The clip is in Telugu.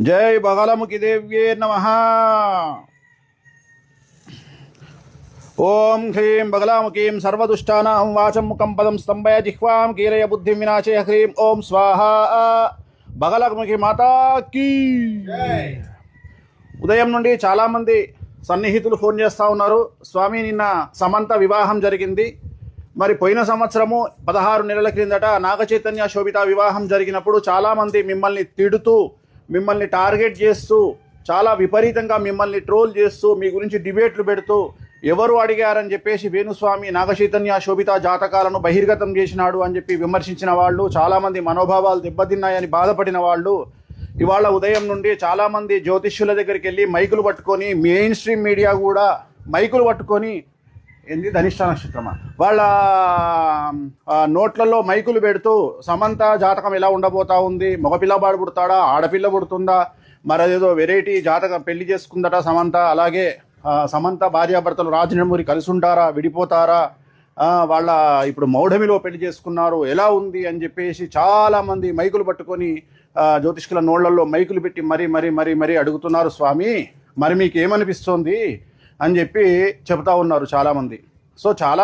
జై బగలముఖి దేవ్యే నమ. ఓం హ్రీం బగలాముఖీం సర్వదుష్టానాం వాచం ముఖం పదం స్తంభయ జిహ్వాం కీలయ బుద్ధిం వినాశయ హ్రీం. ఓం స్వాహ. బగలముఖి మాతాకి ఉదయం నుండి చాలామంది సన్నిహితులు ఫోన్ చేస్తూ ఉన్నారు. స్వామి నిన్న సమంత వివాహం జరిగింది. మరి పోయిన సంవత్సరము పదహారు నెలల క్రిందట నాగచైతన్య శోభిత వివాహం జరిగినప్పుడు చాలామంది మిమ్మల్ని తిడుతూ మిమ్మల్ని టార్గెట్ చేస్తూ చాలా విపరీతంగా మిమ్మల్ని ట్రోల్ చేస్తూ మీ గురించి డిబేట్లు పెడుతూ ఎవరు అడిగారని చెప్పేసి వేణుస్వామి నాగచైతన్య శోభిత జాతకాలను బహిర్గతం చేసినాడు అని చెప్పి విమర్శించిన వాళ్ళు చాలామంది మనోభావాలు దెబ్బతిన్నాయని బాధపడిన వాళ్ళు ఇవాళ ఉదయం నుండి చాలామంది జ్యోతిష్యుల దగ్గరికి వెళ్ళి మైకులు పట్టుకొని మెయిన్ స్ట్రీమ్ మీడియా కూడా మైకులు పట్టుకొని ఏంది? ధనిష్ట నక్షత్రమా? వాళ్ళ నోట్లలో మైకులు పెడుతూ సమంత జాతకం ఎలా ఉండబోతా ఉంది? మగపిల్లవాడు పుడతాడా? ఆడపిల్ల పుడుతుందా? మరేదో వెరైటీ జాతకం పెళ్ళి చేసుకుందట సమంత. అలాగే సమంత భార్యాభర్తలు రాజనమూరి కలిసి ఉంటారా విడిపోతారా వాళ్ళ ఇప్పుడు మౌఢమిలో పెళ్ళి చేసుకున్నారు. ఎలా ఉంది? అని చెప్పేసి చాలామంది మైకులు పట్టుకొని జ్యోతిష్కుల నోళ్ళలో మైకులు పెట్టి మరీ మరీ మరీ మరీ అడుగుతున్నారు స్వామి మరి మీకు ఏమనిపిస్తోంది అని చెప్పి చెబుతా ఉన్నారు చాలామంది. సో చాలా